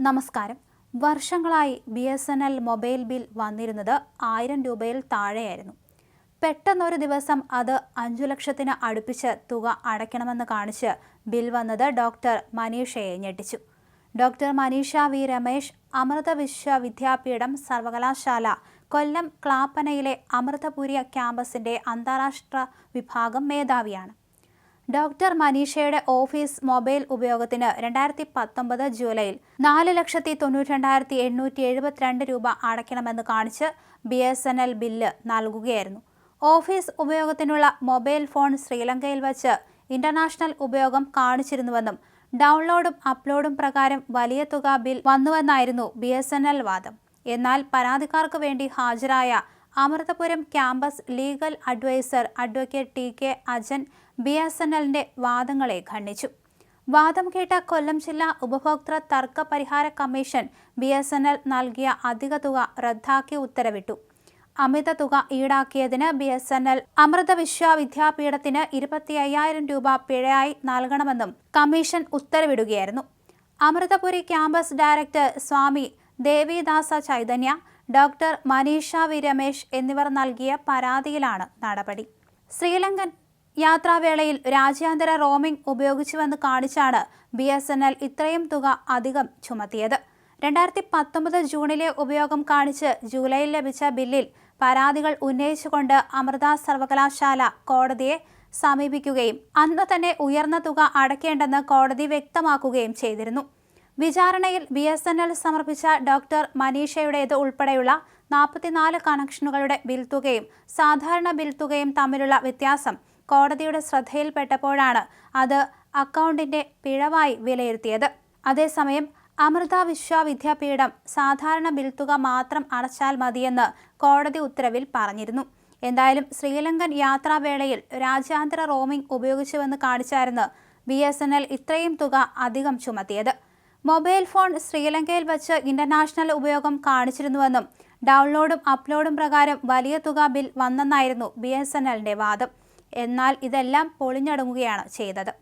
നമസ്കാരം. വർഷങ്ങളായി B S N L mobile bill വന്നിരുന്നത് ആയിരം രൂപയിൽ താഴെയായിരുന്നു. പെട്ടെന്നൊരു ദിവസം അത് അഞ്ചു ലക്ഷത്തിന് അടുപ്പിച്ച് തുക അടയ്ക്കണമെന്ന് കാണിച്ച് ബിൽ വന്നത് ഡോക്ടർ മനീഷയെ ഞെട്ടിച്ചു. Doctor Manisha V. Ramesh Amrita Vishwavidyapeetham സർവകലാശാല കൊല്ലം ക്ലാപ്പനയിലെ അമൃതപുരി ക്യാമ്പസിന്റെ അന്താരാഷ്ട്ര വിഭാഗം മേധാവിയാണ്. ഡോക്ടർ മനീഷയുടെ ഓഫീസ് മൊബൈൽ ഉപയോഗത്തിന് രണ്ടായിരത്തി പത്തൊമ്പത് ജൂലൈയിൽ നാല് ലക്ഷത്തി തൊണ്ണൂറ്റി രണ്ടായിരത്തി എണ്ണൂറ്റി എഴുപത്തിരണ്ട് രൂപ അടയ്ക്കണമെന്ന് കാണിച്ച് B S N L bill നൽകുകയായിരുന്നു. ഓഫീസ് ഉപയോഗത്തിനുള്ള മൊബൈൽ ഫോൺ ശ്രീലങ്കയിൽ വച്ച് ഇന്റർനാഷണൽ ഉപയോഗം കാണിച്ചിരുന്നുവെന്നും ഡൗൺലോഡും അപ്ലോഡും പ്രകാരം വലിയ തുക ബിൽ വന്നുവെന്നായിരുന്നു ബി വാദം. എന്നാൽ പരാതിക്കാർക്ക് വേണ്ടി ഹാജരായ Amritapuram campus legal adviser advocate T K Ajan B S N എല്ലിന്റെ വാദങ്ങളെ ഖണ്ഡിച്ചു. വാദം കേട്ട കൊല്ലം ജില്ലാ ഉപഭോക്തൃ തർക്ക പരിഹാര commission B S N L നൽകിയ അധിക തുക റദ്ദാക്കി ഉത്തരവിട്ടു. അമിത തുക ഈടാക്കിയതിന് B S N L Amrita വിശ്വവിദ്യാപീഠത്തിന് ഇരുപത്തി അയ്യായിരം രൂപ പിഴയായി നൽകണമെന്നും commission ഉത്തരവിടുകയായിരുന്നു. Amritapuri campus director Swami Devidasa Chaitanya doctor Manisha V Ramesh എന്നിവർ നൽകിയ പരാതിയിലാണ് നടപടി. ശ്രീലങ്കൻ യാത്രാവേളയിൽ രാജ്യാന്തര റോമിംഗ് ഉപയോഗിച്ചുവെന്ന് കാണിച്ചാണ് ബി എസ് എൻ എൽ ഇത്രയും തുക അധികം ചുമത്തിയത്. രണ്ടായിരത്തി പത്തൊമ്പത് ജൂണിലെ ഉപയോഗം കാണിച്ച് ജൂലൈയിൽ ലഭിച്ച ബില്ലിൽ പരാതികൾ ഉന്നയിച്ചുകൊണ്ട് അമൃത സർവകലാശാല കോടതിയെ സമീപിക്കുകയും അന്ന് തന്നെ ഉയർന്ന തുക അടയ്ക്കേണ്ടെന്ന് കോടതി വ്യക്തമാക്കുകയും ചെയ്തിരുന്നു. വിചാരണയിൽ ബി എസ് എൻ എൽ സമർപ്പിച്ച ഡോക്ടർ മനീഷയുടേത് ഉൾപ്പെടെയുള്ള നാൽപ്പത്തിനാല് കണക്ഷനുകളുടെ ബിൽ തുകയും സാധാരണ ബിൽ തുകയും തമ്മിലുള്ള വ്യത്യാസം കോടതിയുടെ ശ്രദ്ധയിൽപ്പെട്ടപ്പോഴാണ് അത് അക്കൗണ്ടിന്റെ പിഴവായി വിലയിരുത്തിയത്. അതേസമയം അമൃത വിശ്വവിദ്യാപീഠം സാധാരണ ബിൽ തുക മാത്രം അടച്ചാൽ മതിയെന്ന് കോടതി ഉത്തരവിൽ പറഞ്ഞിരുന്നു. എന്തായാലും ശ്രീലങ്കൻ യാത്രാവേളയിൽ രാജ്യാന്തര റോമിംഗ് ഉപയോഗിച്ചുവെന്ന് കാണിച്ചായിരുന്നു ബി എസ് എൻ എൽ ഇത്രയും തുക അധികം ചുമത്തിയത്. മൊബൈൽ ഫോൺ ശ്രീലങ്കയിൽ വച്ച് ഇന്റർനാഷണൽ ഉപയോഗം കാണിച്ചിരുന്നുവെന്നും ഡൗൺലോഡും അപ്ലോഡും പ്രകാരം വലിയ തുക ബിൽ വന്നെന്നായിരുന്നു ബി വാദം. എന്നാൽ ഇതെല്ലാം പൊളിഞ്ഞടങ്ങുകയാണ് ചെയ്തത്.